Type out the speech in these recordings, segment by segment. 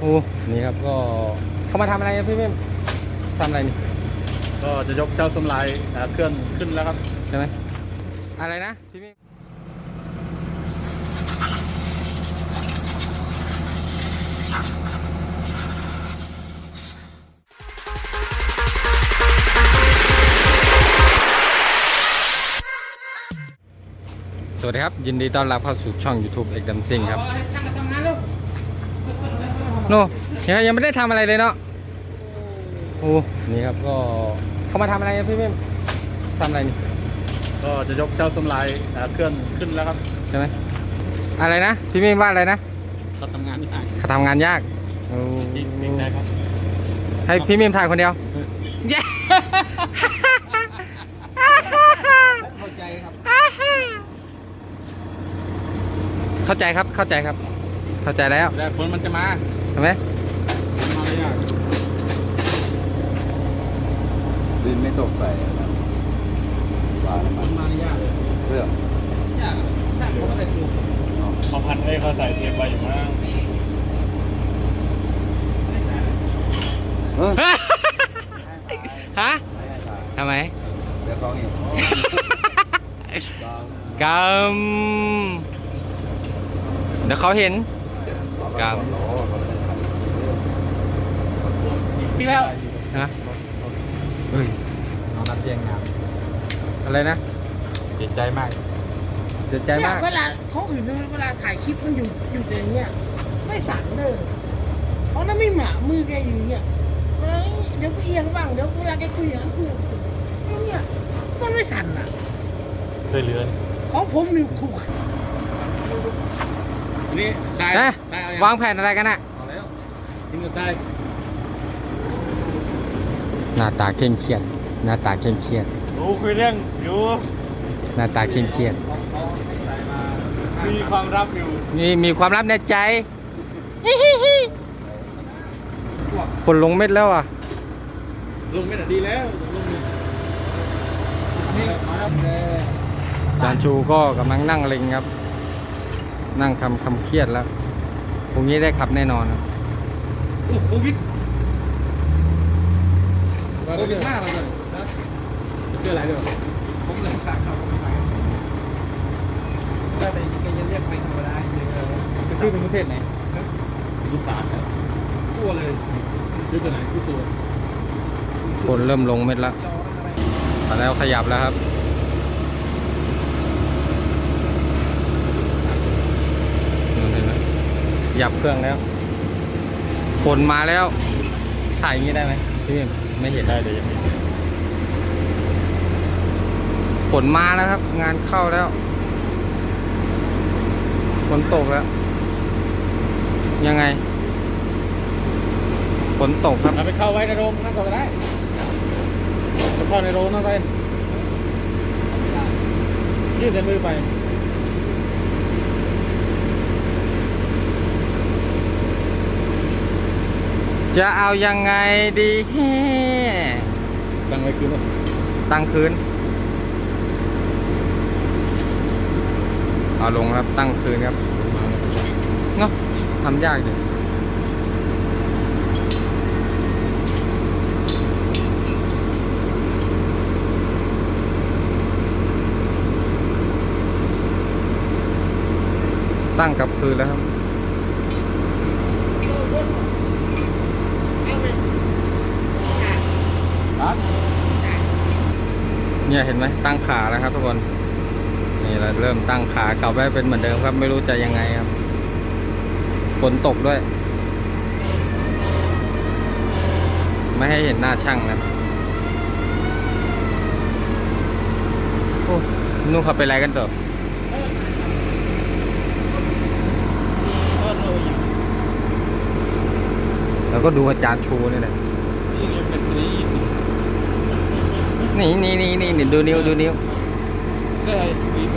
โอ้นี่ครับก็เขามาทำอะไรครับพี่เมมทำอะไรนี่ก็จะยกเจ้าสมลายเอ่อเครื่องขึ้นแล้วครับ ใช่ไหมอะไรนะพี่เมมสวัสดีครับ ยินดีต้อนรับเข้าสู่ช่อง YouTube เอกดัมซิงครับ ช่างกันทำงานลูก โน่ยังยังไม่ได้ทำอะไรเลยเนาะโอ้นี่ครับก็เขามาทำอะไรครับพี่เมมทำอะไรนี่ก็จะยกเจ้าสมลายเอ่อเครื่องขึ้นแล้วครับใช่ไหมอะไรนะพี่เมมว่าอะไรนะเขาทำงานที่ไหนเขาทำงานยากโอ้จริงจริงใจครับให้พี่เมมถ่ายคนเดียวเย้เข้าใจครับเข้าใจครับเข้าใจครับ เข้าใจแล้วแต่ฝนมันจะมา ใช่ไหมฝนมาเลยอะดินไม่ตกใส่นะครับปลาฝนมาเลยยากเลยเพื่อยากช่างเขาก็เลยปลูกเขาพันให้เขาใส่เทียมไว้อยู่มั้งเออฮะไม่ให้ถ่ายทำไมเดี๋ยวเขาเห็นกำเดี๋ยวเขาเห็น กรรม โอ้โหเขาเป็นถ่ายพี่แล้วฮะเฮ้ยน้องนัดเตียงงานอะไรนะเสียใจมาก เสียใจเนี่ยมากเวลาเขาอื่นเวลาถ่ายคลิปมันอยู่อยู่แต่อย่างเงี้ยไม่สั่นเลยเพราะนั้นไม่หมามือแกอยู่อย่างเงี้ยเวลาเดี๋ยวก็เอียงบ้างเดี๋ยวเวลาแกคุยอย่างนั้นคุยอย่างเงี้ยมันไม่สั่นอะเคยเรือนของผมนี่ถูกนี่ทรายนะทรายเอาวางแผนอะไรกันอะเอาแล้วกินกับทราย หน้าตาเคร่งเครียด หน้าตาเคร่งเครียดรู้คุยเรื่องอยู่หน้าตาเคร่งเครียด มีความรับอยู่มีมีความลับในใจคนลงเม็ดแล้วอะ ลงไม่ได้ดีแล้วลงนี่มาแล้วจานชูก็กำลังนั่งเล็งครับ นั่งคำคำเครียดแล้วพรุ่งนี้ได้ขับแน่นอนครับ โอ้โหวิทย์ โควิดห้าแล้วเลยจะเชื่ออะไรเด้วยวผมเลยขาดเขาไม่ไปได้แต่ยังจะเรียกไม่ธรรมดาจริงๆเลยจะชื่อเป็นประเทศไหนยุทธศาสตร์ครับกลัวเลยยุทธไหนยุทธตัวคนเริ่มลงเม็ดล้วมาแล้วขยับแล้วครับเห็นไหมขยับเครื่องแล้ว คนมาแล้ว ถ่ายอย่างนี้ได้ไหมพี่ ไม่เห็นได้เลยยังไม่ฝนมาแล้วครับ งานเข้าแล้วฝนตกแล้ว ยังไงฝนตกครับเราไปเข้าไว้ในโรงนั่นก็ได้จะเข้าในโรงนั่นไปยื่นในมือไป จะเอายังไงดีตั้งไว้คืนว่าตั้งคืน เอาลงครับตั้งคืนครับมาแล้วเนาะทำยากดิตั้งกับคืนแล้วครับครับ เนี่ยเห็นไหมตั้งขาแล้วครับทุกคนนี่เราเริ่มตั้งขากลับไว้เป็นเหมือนเดิมครับ ไม่รู้จะยังไงครับฝนตกด้วย ไม่ให้เห็นหน้าช่างนะโอ้นู่นเขาไปอะไรกันต่อแล้วก็ดูอาจารย์ชูนี่แหละ นี่ยังเป็นปีนี่นี่นี่นี่นี่ดูนิ้วดูนิ้วได้ปีไป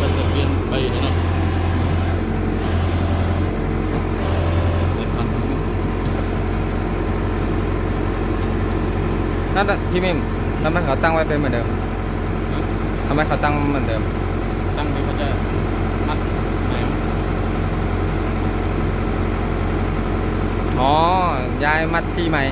ก็จะเปลี่ยนไปเลยเนาะเปลี่ยนพันนั่นน่ะพี่มิมทำไมเขาตั้งไว้เป็นเหมือนเดิมทำไมเขาตั้งเหมือนเดิม ตั้งไปเขาจะมัด อ๋อยายมัดที่ใหม่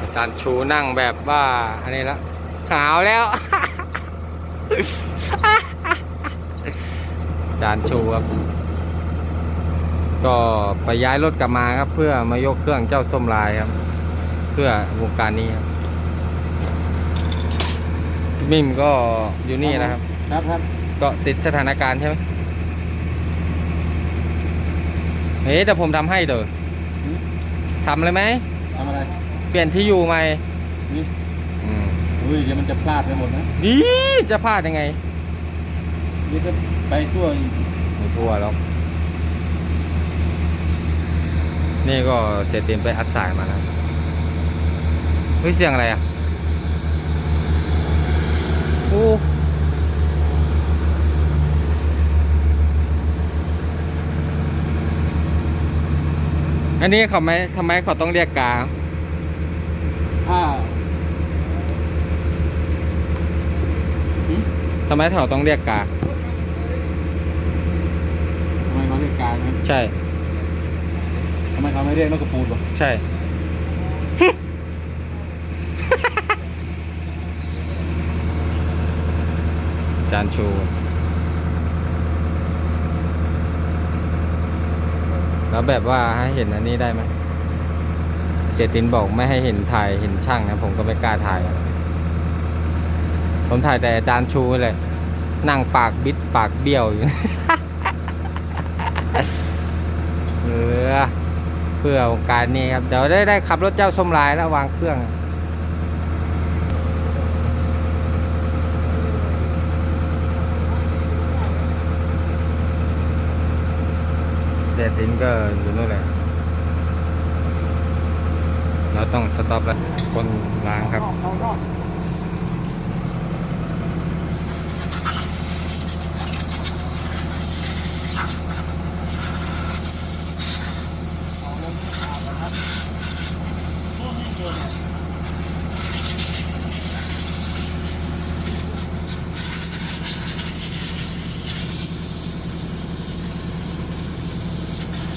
อาจารย์ชูนั่งแบบว่า อันนี้ละขาวแล้ว อาจารย์ชูครับ ก็ไปย้ายรถกลับมาครับ เพื่อมายกเครื่องเจ้าส้มลายครับ เพื่อวงการนี้ครับพี่มิมก็อยู่นี่นะครับ ครับครับก็ติดสถานการณ์ใช่ไหมเฮ้ยแต่ผมทำให้เด้อทำเลยไหมทำอะไร เปลี่ยนที่อยู่ใหม่นี่อืมอุ้ยเดี๋ยวมันจะพลาดไปหมดนะดีจะพลาดยังไงนี่ก็ไปทั่วอีกไม่ทั่วแล้ว นี่ก็เสียเต็มไปอัดสายมาแล้วเฮ้ยเสียงอะไรอะโอ้อันนี้เขาไม่ทำไมเขาต้องเรียกกาถ้าทำไมเขาต้องเรียกกาทำไมเขาเรียกการนะใช่ ทำไมเขาไม่เรียกนกกระปูดวะใช่ จานชูแล้วแบบว่าให้เห็นอันนี้ได้ไหมเสียตินบอกไม่ให้เห็นถ่ายเห็นช่างนะ ผมก็ไม่กล้าถ่าย ผมถ่ายแต่อาจารย์ชูเลย นั่งปากบิดปากเบี้ยวอยู่ เออ พื่อวงการนี้ครับ เดี๋ยวได้ได้ขับรถเจ้าส้มลายแล้ววางเครื่อง เสียตินก็อยู่นู่นเลยเราต้องสต็อปแล้วคนล้างครับ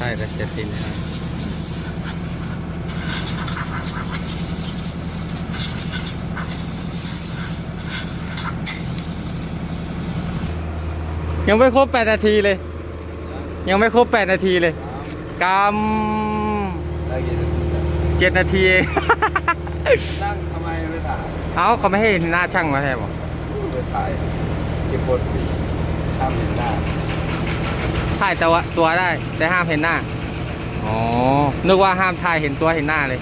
ใช่แต่เสียตินนะครับยังไม่ครบ 8 นาทีเลย ยังไม่ครบ 8 นาทีเลยกำได้กี่นาทีเจ็ดนาทีเองนั่งทำไมไม่ถ่ายเอ้าเขาไม่ให้เห็นหน้าช่างมาใช่ปะไม่ถ่ายเก็บปวดสีทำเห็นหน้า ถ่ายแต่ว่าตัวได้ แต่ห้ามเห็นหน้า อ๋อ นึกว่าห้ามถ่ายเห็นตัวเห็นหน้าเลย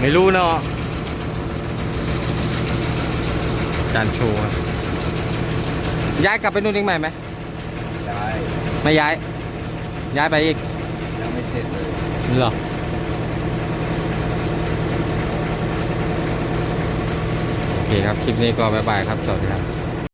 ไม่รู้เนาะจานโชว์ครับย้ายกลับไปนู่นอีกไหมไหมได้ไม่ย้าย ย้ายไปอีกยังไม่เสร็จเลยเหรอโอเคครับ คลิปนี้ก็บ๊ายบายครับ สวัสดีครับ